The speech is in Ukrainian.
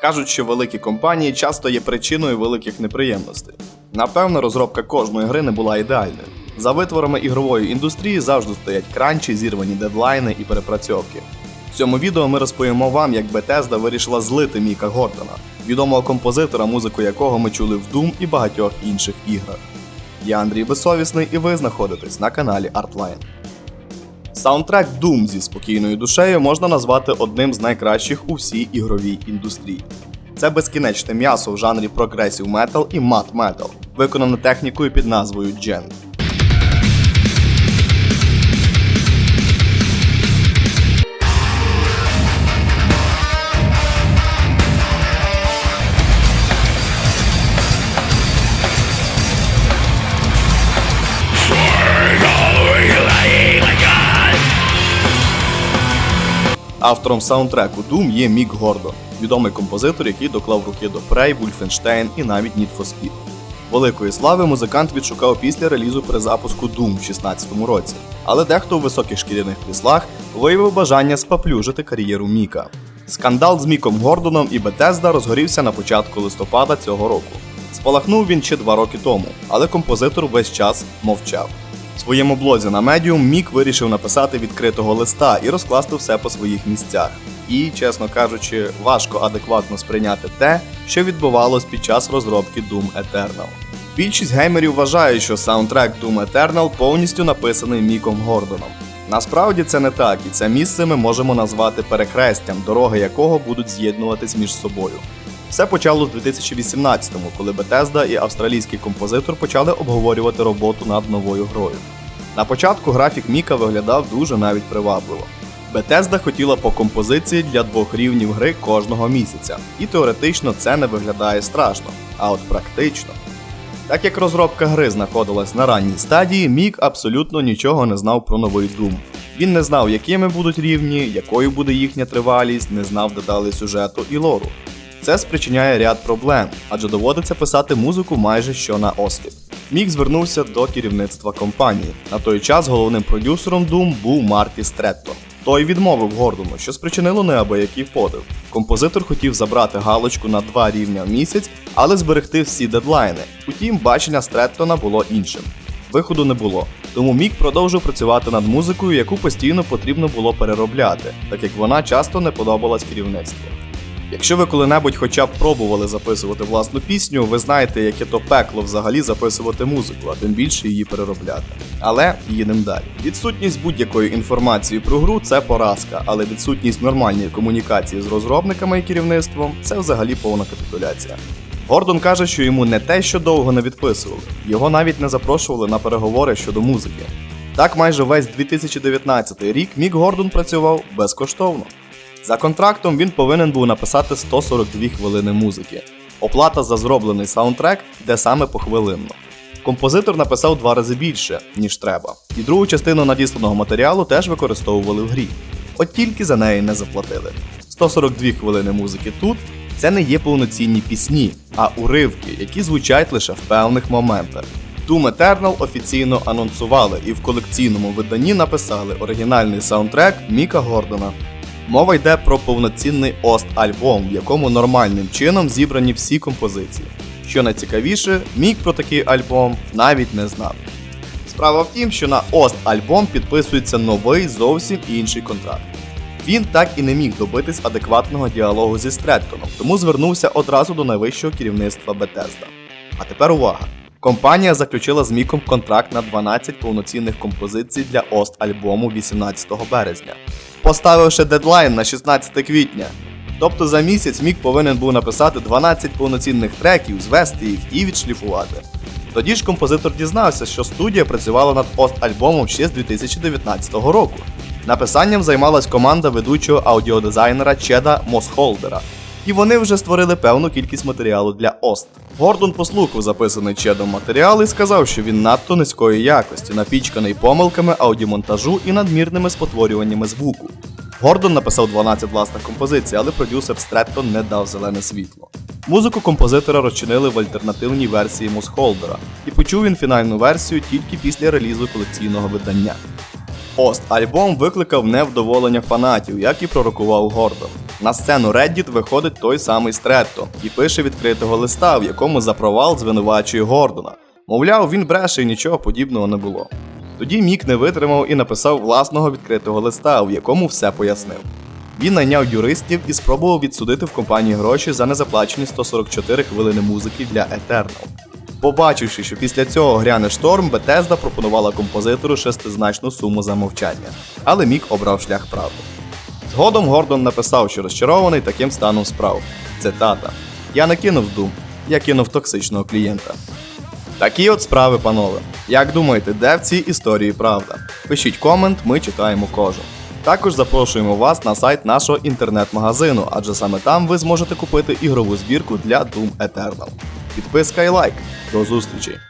Кажуть, що великі компанії часто є причиною великих неприємностей. Напевно, розробка кожної гри не була ідеальною. За витворами ігрової індустрії завжди стоять кранчі, зірвані дедлайни і перепрацьовки. В цьому відео ми розповімо вам, як Bethesda вирішила злити Міка Гордона, відомого композитора, музику якого ми чули в Doom і багатьох інших іграх. Я Андрій Безсовісний, і ви знаходитесь на каналі Artline. Саундтрек Doom зі спокійною душею можна назвати одним з найкращих у всій ігровій індустрії. Це безкінечне м'ясо в жанрі прогресів метал і мат метал, виконане технікою під назвою Gen. Автором саундтреку Doom є Мік Гордон, відомий композитор, який доклав руки до Prey, Wolfenstein і навіть Need for Speed. Великої слави музикант відшукав після релізу перезапуску Doom в 16-му році, але дехто у високих шкіряних кріслах виявив бажання спаплюжити кар'єру Міка. Скандал з Міком Гордоном і Bethesda розгорівся на початку листопада цього року. Спалахнув він ще два роки тому, але композитор весь час мовчав. Своєму блозі на Medium Мік вирішив написати відкритого листа і розкласти все по своїх місцях. І, чесно кажучи, важко адекватно сприйняти те, що відбувалось під час розробки Doom Eternal. Більшість геймерів вважає, що саундтрек Doom Eternal повністю написаний Міком Гордоном. Насправді це не так, і це місце ми можемо назвати перехрестям, дороги якого будуть з'єднуватись між собою. Все почало з 2018-му, коли Bethesda і австралійський композитор почали обговорювати роботу над новою грою. На початку графік Міка виглядав дуже навіть привабливо. Bethesda хотіла по композиції для двох рівнів гри кожного місяця, і теоретично це не виглядає страшно, а от практично. Так як розробка гри знаходилась на ранній стадії, Мік абсолютно нічого не знав про новий Doom. Він не знав, якими будуть рівні, якою буде їхня тривалість, не знав деталей сюжету і лору. Це спричиняє ряд проблем, адже доводиться писати музику майже що на осліп. Мік звернувся до керівництва компанії. На той час головним продюсером Doom був Марті Стретто. Той відмовив Гордону, що спричинило неабиякий подив. Композитор хотів забрати галочку на два рівня в місяць, але зберегти всі дедлайни. Утім, бачення Стреттона було іншим. Виходу не було, тому Мік продовжив працювати над музикою, яку постійно потрібно було переробляти, так як вона часто не подобалась керівництву. Якщо ви коли-небудь хоча б пробували записувати власну пісню, ви знаєте, яке то пекло взагалі записувати музику, а тим більше її переробляти. Але їдемо далі. Відсутність будь-якої інформації про гру це поразка, але відсутність нормальної комунікації з розробниками і керівництвом це взагалі повна капітуляція. Гордон каже, що йому не те, що довго не відписували, його навіть не запрошували на переговори щодо музики. Так, майже весь 2019 рік Мік Гордон працював безкоштовно. За контрактом він повинен був написати 142 хвилини музики. Оплата за зроблений саундтрек йде саме похвилинно. Композитор написав два рази більше, ніж треба, і другу частину надісланого матеріалу теж використовували в грі. От тільки за неї не заплатили. 142 хвилини музики тут це не є повноцінні пісні, а уривки, які звучать лише в певних моментах. Doom Eternal офіційно анонсували і в колекційному виданні написали оригінальний саундтрек Міка Гордона. Мова йде про повноцінний ост-альбом, в якому нормальним чином зібрані всі композиції. Що найцікавіше, Мік про такий альбом навіть не знав. Справа в тім, що на ост-альбом підписується новий зовсім інший контракт. Він так і не міг добитись адекватного діалогу зі Стреттоном, тому звернувся одразу до найвищого керівництва Bethesda. А тепер увага! Компанія заключила з Міком контракт на 12 повноцінних композицій для ост-альбому 18 березня, поставивши дедлайн на 16 квітня. Тобто за місяць Мік повинен був написати 12 повноцінних треків, звести їх і відшліфувати. Тоді ж композитор дізнався, що студія працювала над ост-альбомом ще з 2019 року. Написанням займалась команда ведучого аудіодизайнера Чеда Мосхолдера, і вони вже створили певну кількість матеріалу для Ост. Гордон послухав записаний Чедом матеріал і сказав, що він надто низької якості, напічканий помилками аудіомонтажу і надмірними спотворюваннями звуку. Гордон написав 12 власних композицій, але продюсер Стреттон не дав зелене світло. Музику композитора розчинили в альтернативній версії Мосхолдера, і почув він фінальну версію тільки після релізу колекційного видання. Ост альбом викликав невдоволення фанатів, як і пророкував Гордон. На сцену Reddit виходить той самий Стретто і пише відкритого листа, в якому за провал звинувачує Гордона. Мовляв, він бреше і нічого подібного не було. Тоді Мік не витримав і написав власного відкритого листа, в якому все пояснив. Він найняв юристів і спробував відсудити в компанії гроші за незаплачені 144 хвилини музики для Eternal. Побачивши, що після цього гряне шторм, Bethesda пропонувала композитору шестизначну суму за мовчання, але Мік обрав шлях правди. Згодом Гордон написав, що розчарований таким станом справ. Цитата: Я не кинув Doom, я кинув токсичного клієнта. Такі от справи, панове. Як думаєте, де в цій історії правда? Пишіть комент, ми читаємо кожен. Також запрошуємо вас на сайт нашого інтернет-магазину, адже саме там ви зможете купити ігрову збірку для Doom Eternal. Підписка і лайк. До зустрічі!